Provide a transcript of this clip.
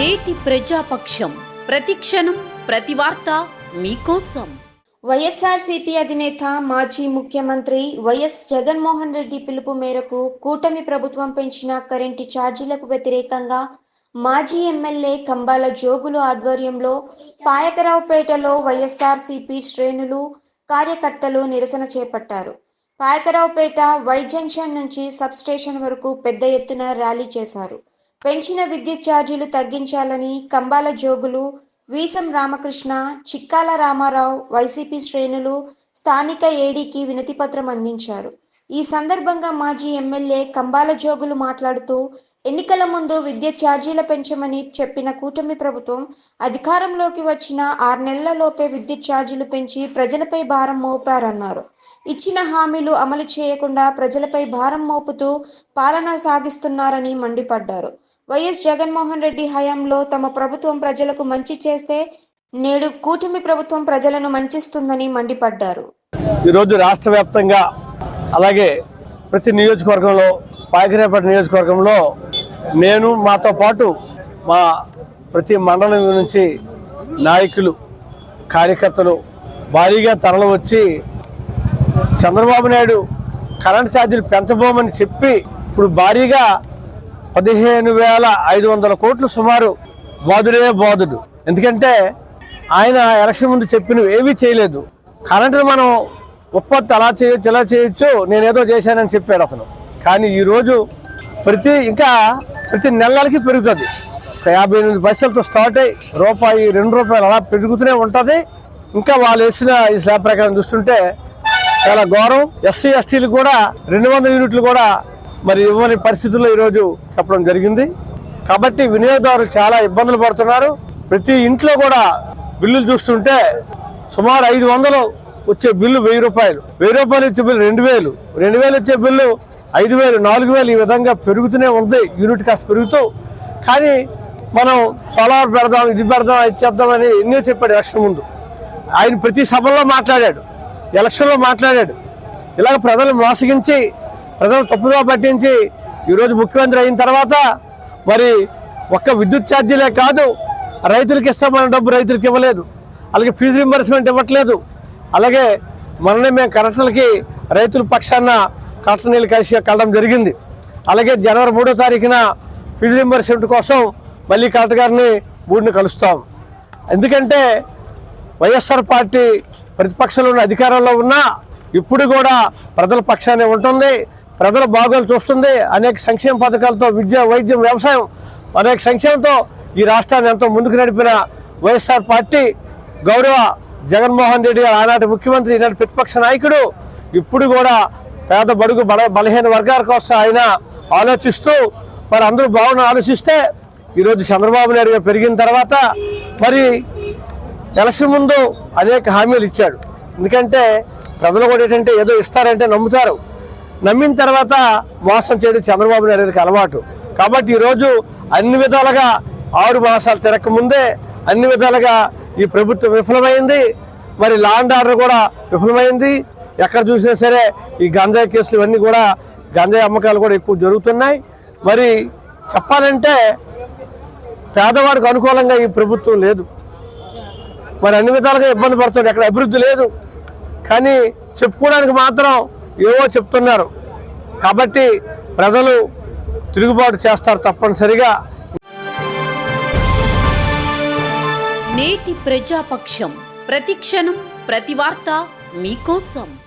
నేటి ప్రజాపక్షం. ప్రతిక్షణం ప్రతి వార్త మీకోసం. వైఎస్ఆర్సీపీ అధినేత మాజీ ముఖ్యమంత్రి వైఎస్ జగన్మోహన్ రెడ్డి పిలుపు మేరకు కూటమి ప్రభుత్వం పెంచిన కరెంటు ఛార్జీలకు వ్యతిరేకంగా మాజీ ఎమ్మెల్యే కంబాల జోగులు ఆధ్వర్యంలో పాయకరావుపేటలో వైఎస్ఆర్సీపీ శ్రేణులు కార్యకర్తలు నిరసన చేపట్టారు. పాయకరావుపేట వై జంక్షన్ నుంచి సబ్ స్టేషన్ వరకు పెద్ద ఎత్తున ర్యాలీ చేశారు. పెంచిన విద్యుత్ ఛార్జీలు తగ్గించాలని కంబాల జోగులు వీసం రామకృష్ణ చిక్కాల రామారావు వైసీపీ శ్రేణులు స్థానిక ఏడీకి వినతిపత్రం అందించారు. ఈ సందర్భంగా మాజీ ఎమ్మెల్యే కంబాల జోగులు మాట్లాడుతూ ఎన్నికల ముందు విద్యుత్ ఛార్జీల పెంచమని చెప్పిన కూటమి ప్రభుత్వం అధికారంలోకి వచ్చిన ఆరు నెలలలోపే విద్యుత్ ఛార్జీలు పెంచి ప్రజలపై భారం మోపారన్నారు. ఇచ్చిన హామీలు అమలు చేయకుండా ప్రజలపై భారం మోపుతూ పాలన సాగిస్తున్నారని మండిపడ్డారు. వైఎస్ జగన్మోహన్ రెడ్డి హయాంలో తమ ప్రభుత్వం ప్రజలకు మంచి చేస్తే నేడు కూటమి ప్రభుత్వం ప్రజలను మంచిస్తుందని మండిపడ్డారు. ఈరోజు రాష్ట్ర వ్యాప్తంగా అలాగే ప్రతి నియోజకవర్గంలో పాయకరేపేట నియోజకవర్గంలో నేను మాతో పాటు మా ప్రతి మండలం నుంచి నాయకులు కార్యకర్తలు భారీగా తరలి వచ్చి చంద్రబాబు నాయుడు కరెంట్ ఛార్జీలు పెంచబోమని చెప్పి ఇప్పుడు భారీగా పదిహేను వేల ఐదు వందల కోట్లు సుమారు బాధుడే బాధుడు ఎందుకంటే ఆయన ఎలక్షన్ ముందు చెప్పినవి ఏమీ చేయలేదు. కరెంటును మనం ఉత్పత్తి అలా చేయొచ్చు ఇలా చేయొచ్చు నేనేదో చేశానని చెప్పాడు అతను. కానీ ఈరోజు ప్రతి ఇంకా ప్రతి నెలలకి పెరుగుతుంది. ఒక యాభై ఎనిమిది పైసలతో స్టార్ట్ అయ్యి రూపాయి రెండు రూపాయలు అలా పెరుగుతూనే ఉంటుంది. ఇంకా వాళ్ళు వేసిన ఈ స్లాబ్ ప్రకారం చూస్తుంటే చాలా ఘోరం. ఎస్సీ ఎస్టీలు కూడా రెండు వందల యూనిట్లు కూడా మరి ఇవ్వని పరిస్థితుల్లో ఈరోజు చెప్పడం జరిగింది. కాబట్టి వినియోగదారులు చాలా ఇబ్బందులు పడుతున్నారు. ప్రతి ఇంట్లో కూడా బిల్లులు చూస్తుంటే సుమారు ఐదు వందలు వచ్చే బిల్లు వెయ్యి రూపాయలు. వెయ్యి రూపాయలు వచ్చే బిల్లు రెండు వేలు. రెండు వేలు వచ్చే బిల్లు ఐదు వేలు నాలుగు వేలు ఈ విధంగా పెరుగుతూనే ఉంది. యూనిట్ కాస్ట్ పెరుగుతూ. కానీ మనం సోలార్ పెడదాం ఇది పెడదాం ఇది చేద్దామని ఎన్నో చెప్పాడు ఎలక్షన్ ముందు. ఆయన ప్రతి సభల్లో మాట్లాడాడు. ఎలక్షన్లో మాట్లాడాడు. ఇలాగ ప్రజలు మోసగించి ప్రజలు తప్పుగా పట్టించి ఈరోజు ముఖ్యమంత్రి అయిన తర్వాత మరి ఒక్క విద్యుత్ ఛార్జీలే కాదు రైతులకు ఇస్తామన్న డబ్బు రైతులకు ఇవ్వలేదు. అలాగే ఫీజు రింబర్స్మెంట్ ఇవ్వట్లేదు. అలాగే మననే మేము కరెక్టర్లకి రైతుల పక్షాన కరెక్ట్ నీళ్ళు కలిసి కలడం జరిగింది. అలాగే జనవరి మూడో తారీఖున ఫీజు రింబర్స్మెంట్ కోసం మళ్ళీ కలెక్టర్ గారిని బూడిని కలుస్తాం. ఎందుకంటే వైఎస్ఆర్ పార్టీ ప్రతిపక్షంలో ఉన్న అధికారంలో ఉన్నా ఇప్పుడు కూడా ప్రజల పక్షానే ఉంటుంది. ప్రజల బాగోలు చూస్తుంది. అనేక సంక్షేమ పథకాలతో విద్య వైద్యం వ్యవసాయం అనేక సంక్షేమంతో ఈ రాష్ట్రాన్ని ఎంతో ముందుకు నడిపిన వైఎస్ఆర్ పార్టీ గౌరవ జగన్మోహన్ రెడ్డి గారు ఆనాటి ముఖ్యమంత్రి ఈనాటి ప్రతిపక్ష నాయకుడు. ఇప్పుడు కూడా పేద బడుగు బల బలహీన వర్గాల కోసం ఆయన ఆలోచిస్తూ మరి అందరూ బాగున్న ఆలోచిస్తే ఈరోజు చంద్రబాబు నాయుడు గారు పెరిగిన తర్వాత మరి ఎలక్షన్ ముందు అనేక హామీలు ఇచ్చాడు. ఎందుకంటే ప్రజలు కూడా ఏంటంటే ఏదో ఇస్తారంటే నమ్ముతారు. నమ్మిన తర్వాత మోసం చేయడం చంద్రబాబు నాయుడు గారికి అలవాటు. కాబట్టి ఈరోజు అన్ని విధాలుగా ఆరు మాసాలు తిరగకముందే అన్ని విధాలుగా ఈ ప్రభుత్వం విఫలమైంది. మరి లాండ్ ఆర్డర్ కూడా విఫలమైంది. ఎక్కడ చూసినా సరే ఈ గంజాయి కేసులు ఇవన్నీ కూడా గంజాయి అమ్మకాలు కూడా ఎక్కువ జరుగుతున్నాయి. మరి చెప్పాలంటే పేదవాడికి అనుకూలంగా ఈ ప్రభుత్వం లేదు. మరి అన్ని విధాలుగా ఇబ్బంది పడుతుంది ఎక్కడ అభివృద్ధి లేదు. కానీ చెప్పుకోవడానికి మాత్రం ఏవో చెప్తున్నారు. కాబట్టి ప్రజలు తిరుగుబాటు చేస్తారు తప్పనిసరిగా. నేటి ప్రజాపక్షం. ప్రతిక్షణం ప్రతి వార్త మీకోసం.